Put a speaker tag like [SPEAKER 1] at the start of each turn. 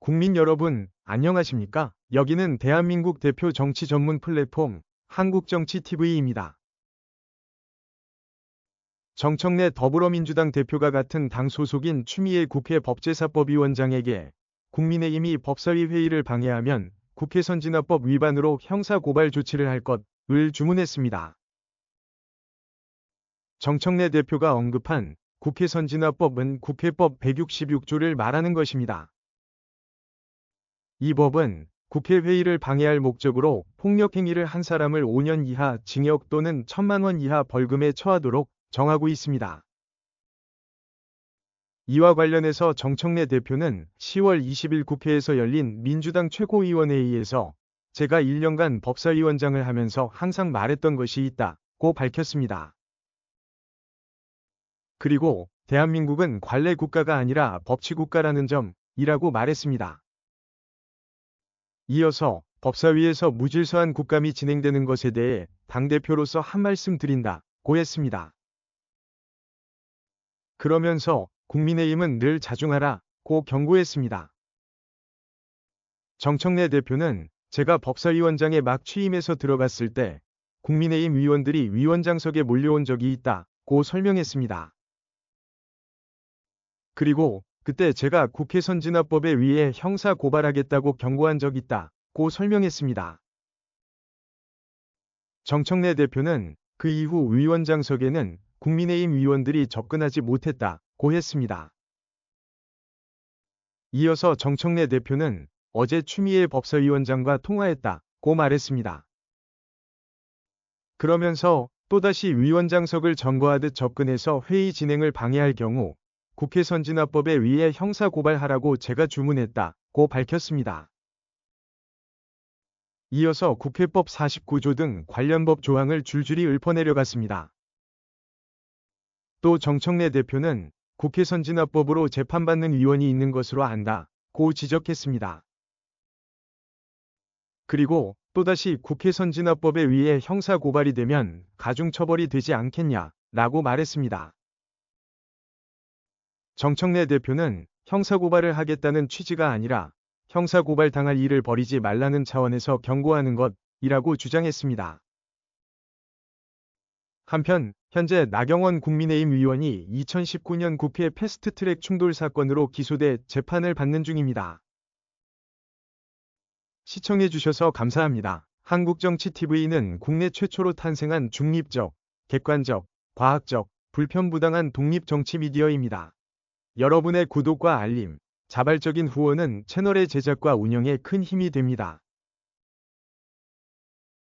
[SPEAKER 1] 국민 여러분, 안녕하십니까? 여기는 대한민국 대표 정치 전문 플랫폼 한국정치TV입니다. 정청래 더불어민주당 대표가 같은 당 소속인 추미애 국회 법제사법위원장에게 국민의힘이 법사위 회의를 방해하면 국회 선진화법 위반으로 형사고발 조치를 할 것을 주문했습니다. 정청래 대표가 언급한 국회 선진화법은 국회법 166조를 말하는 것입니다. 이 법은 국회 회의를 방해할 목적으로 폭력행위를 한 사람을 5년 이하 징역 또는 1천만 원 이하 벌금에 처하도록 정하고 있습니다. 이와 관련해서 정청래 대표는 10월 20일 국회에서 열린 민주당 최고위원회의에서 제가 1년간 법사위원장을 하면서 항상 말했던 것이 있다고 밝혔습니다. 그리고 대한민국은 관례 국가가 아니라 법치 국가라는 점이라고 말했습니다. 이어서 법사위에서 무질서한 국감이 진행되는 것에 대해 당대표로서 한 말씀 드린다 고 했습니다. 그러면서 국민의힘은 늘 자중하라 고 경고했습니다. 정청래 대표는 제가 법사위원장에 막 취임해서 들어갔을 때 국민의힘 위원들이 위원장석에 몰려온 적이 있다 고 설명했습니다. 그리고 그때 제가 국회 선진화법에 의해 형사 고발하겠다고 경고한 적 있다 고 설명했습니다. 정청래 대표는 그 이후 위원장석에는 국민의힘 위원들이 접근하지 못했다 고 했습니다. 이어서 정청래 대표는 어제 추미애 법사위원장과 통화했다 고 말했습니다. 그러면서 또다시 위원장석을 점거하듯 접근해서 회의 진행을 방해할 경우 국회 선진화법에 의해 형사 고발하라고 제가 주문했다고 밝혔습니다. 이어서 국회법 49조 등 관련 법 조항을 줄줄이 읊어내려갔습니다. 또 정청래 대표는 국회 선진화법으로 재판받는 위원이 있는 것으로 안다 고 지적했습니다. 그리고 또다시 국회 선진화법에 의해 형사 고발이 되면 가중처벌이 되지 않겠냐 라고 말했습니다. 정청래 대표는 형사고발을 하겠다는 취지가 아니라 형사고발 당할 일을 벌이지 말라는 차원에서 경고하는 것이라고 주장했습니다. 한편 현재 나경원 국민의힘 의원이 2019년 국회 패스트트랙 충돌 사건으로 기소돼 재판을 받는 중입니다. 시청해주셔서 감사합니다. 한국정치TV는 국내 최초로 탄생한 중립적, 객관적, 과학적, 불편부당한 독립정치 미디어입니다. 여러분의 구독과 알림, 자발적인 후원은 채널의 제작과 운영에 큰 힘이 됩니다.